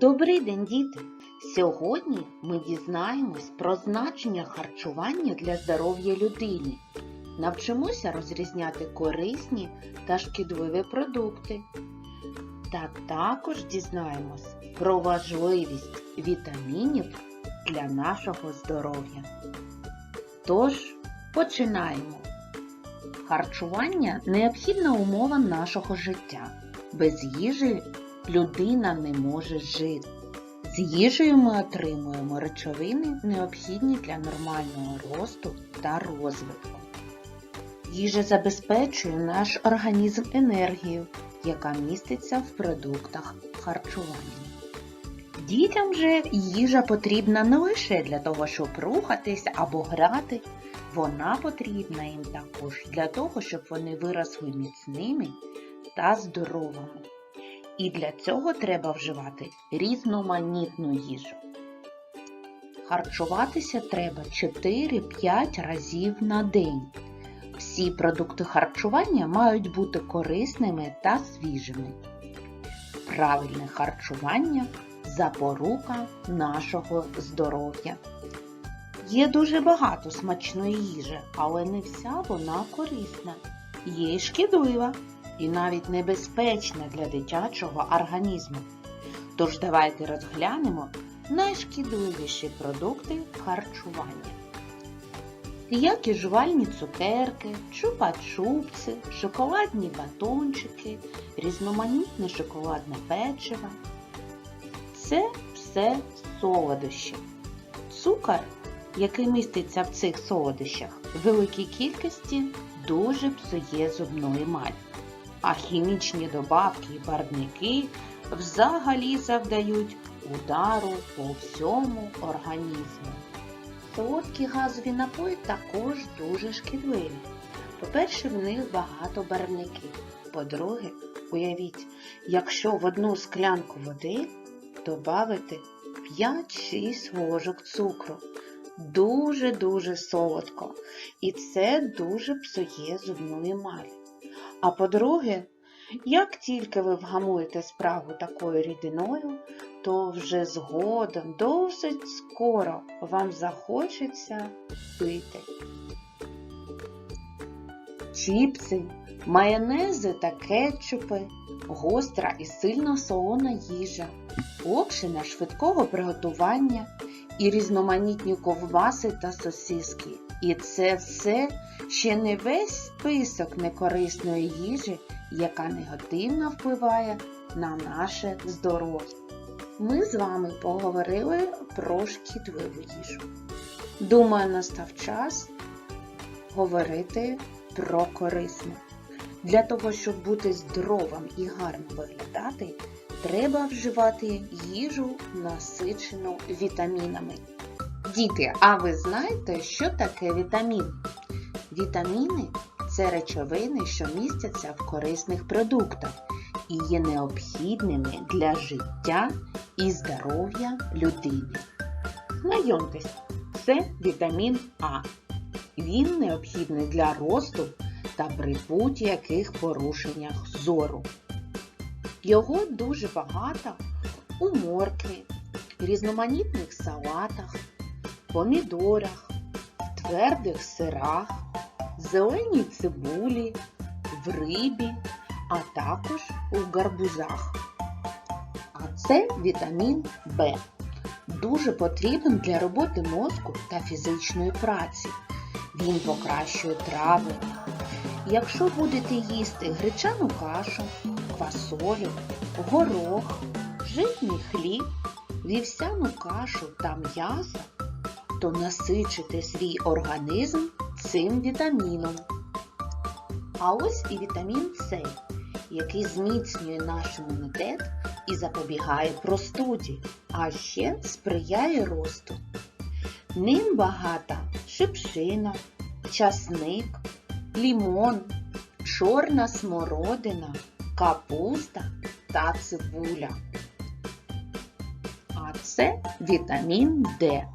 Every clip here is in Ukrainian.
Добрий день, діти! Сьогодні ми дізнаємось про значення харчування для здоров'я людини. Навчимося розрізняти корисні та шкідливі продукти. Та також дізнаємось про важливість вітамінів для нашого здоров'я. Тож, починаємо. Харчування необхідна умова нашого життя. Без їжі людина не може жити. З їжею ми отримуємо речовини, необхідні для нормального росту та розвитку. Їжа забезпечує наш організм енергією, яка міститься в продуктах харчування. Дітям же їжа потрібна не лише для того, щоб рухатися або грати, вона потрібна їм також для того, щоб вони виросли міцними та здоровими. І для цього треба вживати різноманітну їжу. Харчуватися треба 4-5 разів на день. Всі продукти харчування мають бути корисними та свіжими. Правильне харчування запорука нашого здоров'я. Є дуже багато смачної їжі, але не вся вона корисна. Є й шкідлива і навіть небезпечна для дитячого організму. Тож давайте розглянемо найшкідливіші продукти харчування. Як і жувальні цукерки, чупа-чупси, шоколадні батончики, різноманітне шоколадне печиво. Це все солодощі. Цукор, який міститься в цих солодощах, в великій кількості дуже псує зубну емаль а хімічні добавки і барвники взагалі завдають удару по всьому організму. Солодкі газові напої також дуже шкідливі. По-перше, в них багато барвників. По-друге, уявіть, якщо в одну склянку води додати 5-6 ложок цукру. Дуже-дуже солодко. І це дуже псує зубну емаль. А по-друге, як тільки ви вгамуєте справу такою рідиною, то вже згодом досить скоро вам захочеться пити. Чіпси, майонези та кетчупи, гостра і сильно солона їжа, локшина швидкого приготування і різноманітні ковбаси та сосиски. І це все ще не весь список некорисної їжі, яка негативно впливає на наше здоров'я. Ми з вами поговорили про шкідливу їжу. Думаю, настав час говорити про корисне. Для того, щоб бути здоровим і гарно виглядати, треба вживати їжу насичену вітамінами. Діти, а ви знаєте, що таке вітамін? Вітаміни це речовини, що містяться в корисних продуктах і є необхідними для життя і здоров'я людини. Знайомтесь, це вітамін А. Він необхідний для росту та при будь-яких порушеннях зору. Його дуже багато у моркві, різноманітних салатах, помідорах, твердих сирах, зеленій цибулі, в рибі, а також у гарбузах. А це вітамін В. Дуже потрібен для роботи мозку та фізичної праці. Він покращує травлення. Якщо будете їсти гречану кашу, фасолю, горох, житній хліб, вівсяну кашу та м'ясо, то насичите свій організм цим вітаміном. А ось і вітамін С, який зміцнює наш імунітет і запобігає простуді, а ще сприяє росту. Ним багата шипшина, часник, лімон, чорна смородина, капуста та цибуля. А це вітамін Д.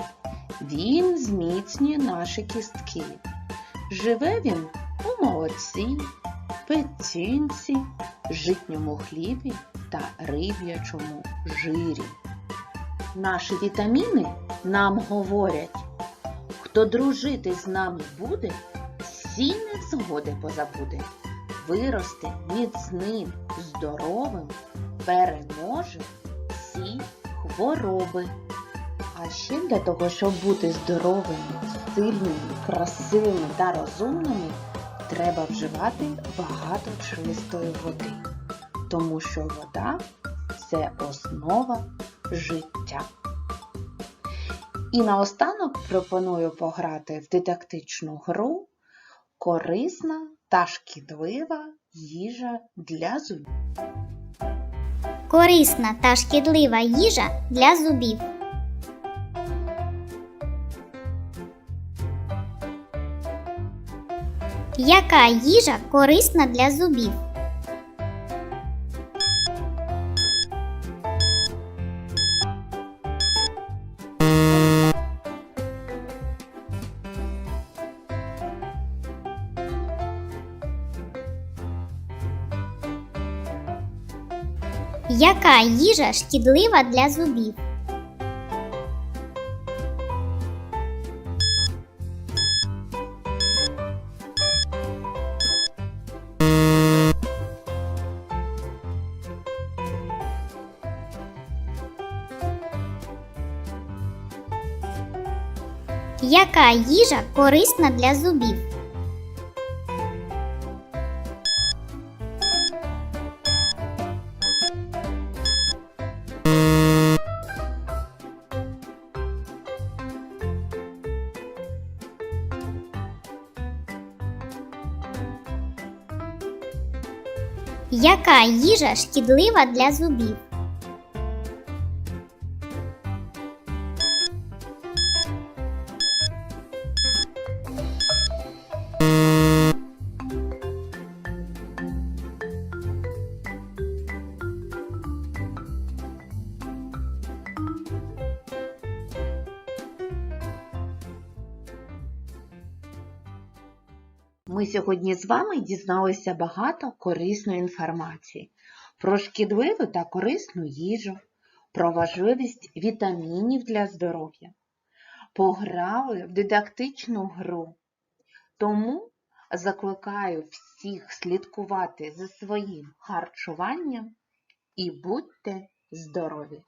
Він зміцнює наші кістки. Живе він у молоці, печінці, житньому хлібі та риб'ячому жирі. Наші вітаміни нам говорять, хто дружити з нами буде, всі невзгоди позабуде, виросте міцним, здоровим, переможе всі хвороби. А ще для того, щоб бути здоровими, сильними, красивими та розумними, треба вживати багато чистої води, тому що вода це основа життя. І наостанок пропоную пограти в дидактичну гру корисна та шкідлива їжа для зубів. Корисна та шкідлива їжа для зубів. Яка їжа корисна для зубів? Яка їжа шкідлива для зубів? Яка їжа корисна для зубів? Яка їжа шкідлива для зубів? Ми сьогодні з вами дізналися багато корисної інформації про шкідливу та корисну їжу, про важливість вітамінів для здоров'я. Пограли в дидактичну гру. Тому закликаю всіх слідкувати за своїм харчуванням і будьте здорові!